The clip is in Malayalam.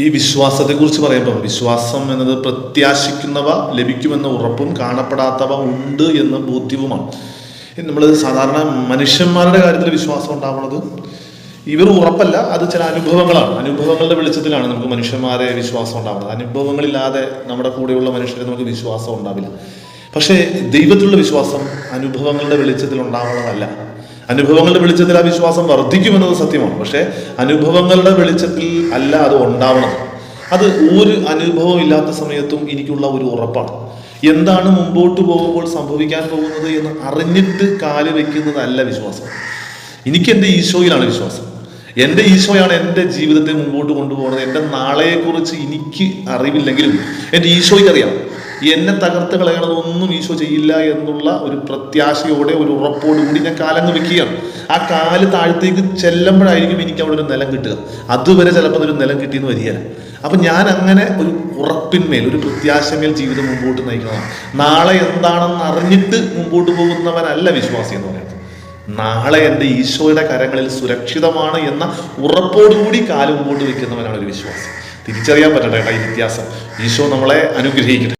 ഈ വിശ്വാസത്തെ കുറിച്ച് പറയുമ്പോൾ വിശ്വാസം എന്നത് പ്രത്യാശിക്കുന്നവ ലഭിക്കുമെന്ന ഉറപ്പും കാണപ്പെടാത്തവ ഉണ്ട് എന്ന ബോധ്യവുമാണ്. നമ്മൾ സാധാരണ മനുഷ്യന്മാരുടെ കാര്യത്തിൽ വിശ്വാസം ഉണ്ടാവുന്നത് ഇവർ ഉറപ്പല്ല അത് ചില അനുഭവങ്ങളാണ്. അനുഭവങ്ങളുടെ വെളിച്ചത്തിലാണ് നമുക്ക് മനുഷ്യന്മാരെ വിശ്വാസം ഉണ്ടാവുന്നത്. അനുഭവങ്ങളില്ലാതെ നമ്മുടെ കൂടെയുള്ള മനുഷ്യരെ നമുക്ക് വിശ്വാസം ഉണ്ടാവില്ല. പക്ഷേ ദൈവത്തിലുള്ള വിശ്വാസം അനുഭവങ്ങളുടെ വെളിച്ചത്തിൽ ഉണ്ടാവുന്നതല്ല. അനുഭവങ്ങളുടെ വെളിച്ചത്തിൽ ആ വിശ്വാസം വർദ്ധിക്കുമെന്നത് സത്യമാണ്. പക്ഷേ അനുഭവങ്ങളുടെ വെളിച്ചത്തിൽ അല്ല അത് ഉണ്ടാവണം. അത് ഒരു അനുഭവം ഇല്ലാത്ത സമയത്തും എനിക്കുള്ള ഒരു ഉറപ്പാണ്. എന്താണ് മുമ്പോട്ട് പോകുമ്പോൾ സംഭവിക്കാൻ പോകുന്നത് എന്ന് അറിഞ്ഞിട്ട് കാൽ വെക്കുന്നതല്ല വിശ്വാസം. എനിക്ക് എന്റെ ഈശോയിലാണ് വിശ്വാസം. എന്റെ ഈശോയാണ് എന്റെ ജീവിതത്തെ മുമ്പോട്ട് കൊണ്ടുപോകുന്നത്. എന്റെ നാളെയെക്കുറിച്ച് എനിക്ക് അറിവില്ലെങ്കിലും എന്റെ ഈശോയ്ക്ക് അറിയാം എന്നെ തകർത്ത് കളയണതൊന്നും ഈശോ ചെയ്യില്ല എന്നുള്ള ഒരു പ്രത്യാശയോടെ ഒരു ഉറപ്പോട് കൂടി ഞാൻ കാലങ്ങ് വെക്കുകയാണ്. ആ കാൽ താഴത്തേക്ക് ചെല്ലുമ്പോഴായിരിക്കും എനിക്ക് അവിടെ ഒരു നിലം കിട്ടുക. അതുവരെ ചിലപ്പോൾ ഒരു നിലം കിട്ടിയെന്ന് വരികയില്ല അപ്പൊ ഞാൻ അങ്ങനെ ഒരു ഉറപ്പിന്മേൽ ഒരു പ്രത്യാശമേൽ ജീവിതം മുമ്പോട്ട് നയിക്കുന്നതാണ് നാളെ എന്താണെന്ന് അറിഞ്ഞിട്ട് മുമ്പോട്ട് പോകുന്നവനല്ല വിശ്വാസി എന്ന് പറയുന്നത്. നാളെ എന്റെ ഈശോയുടെ കരങ്ങളിൽ സുരക്ഷിതമാണ് എന്ന ഉറപ്പോടുകൂടി കാൽ മുമ്പോട്ട് വയ്ക്കുന്നവനാണ് ഒരു വിശ്വാസി. തിരിച്ചറിയാൻ പറ്റട്ടെ കേട്ടോ ഈ വ്യത്യാസം. ഈശോ നമ്മളെ അനുഗ്രഹിക്കട്ടെ.